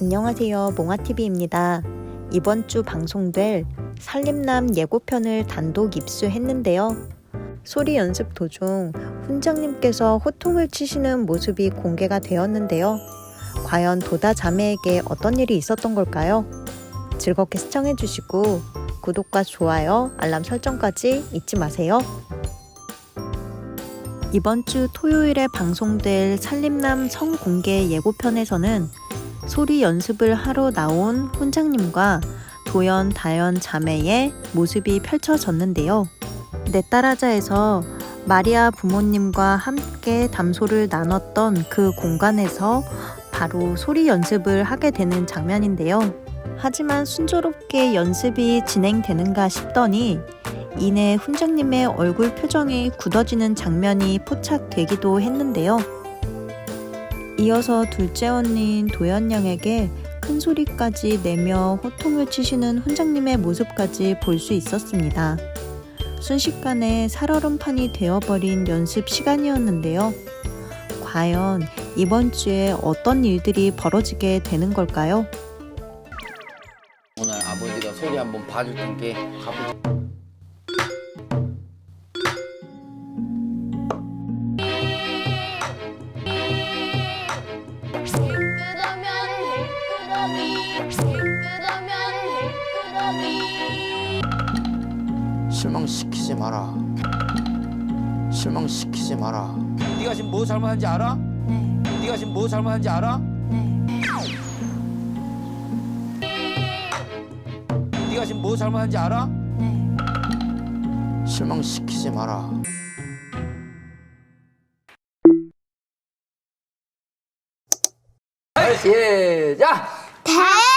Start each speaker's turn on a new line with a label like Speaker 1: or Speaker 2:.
Speaker 1: 안녕하세요. 몽아TV입니다. 이번 주 방송될 살림남 예고편을 단독 입수했는데요. 소리 연습 도중 훈장님께서 호통을 치시는 모습이 공개가 되었는데요. 과연 도다 자매에게 어떤 일이 있었던 걸까요? 즐겁게 시청해주시고 구독과 좋아요, 알람 설정까지 잊지 마세요. 이번 주 토요일에 방송될 살림남 성공개 예고편에서는 소리 연습을 하러 나온 훈장님과 도연, 다연 자매의 모습이 펼쳐졌는데요. 내 딸아자에서 마리아 부모님과 함께 담소를 나눴던 그 공간에서 바로 소리 연습을 하게 되는 장면인데요. 하지만 순조롭게 연습이 진행되는가 싶더니 이내 훈장님의 얼굴 표정이 굳어지는 장면이 포착되기도 했는데요. 이어서 둘째 언니인 도연 양에게 큰 소리까지 내며 호통을 치시는 훈장님의 모습까지 볼 수 있었습니다. 순식간에 살얼음판이 되어버린 연습 시간이었는데요. 과연 이번 주에 어떤 일들이 벌어지게 되는 걸까요?
Speaker 2: 오늘 아버지가 소리 한번 봐줄 테니까 가보자. 실망시키지 마라. 실망시키지 마라. 네가 지금 뭐 잘못한지 알아?
Speaker 3: 네.
Speaker 2: 네가 지금 뭐 잘못한지 알아?
Speaker 3: 네.
Speaker 2: 네가 지금 뭐 잘못한지 알아?
Speaker 3: 네.
Speaker 2: 실망시키지 마라. 시작.
Speaker 3: 대장공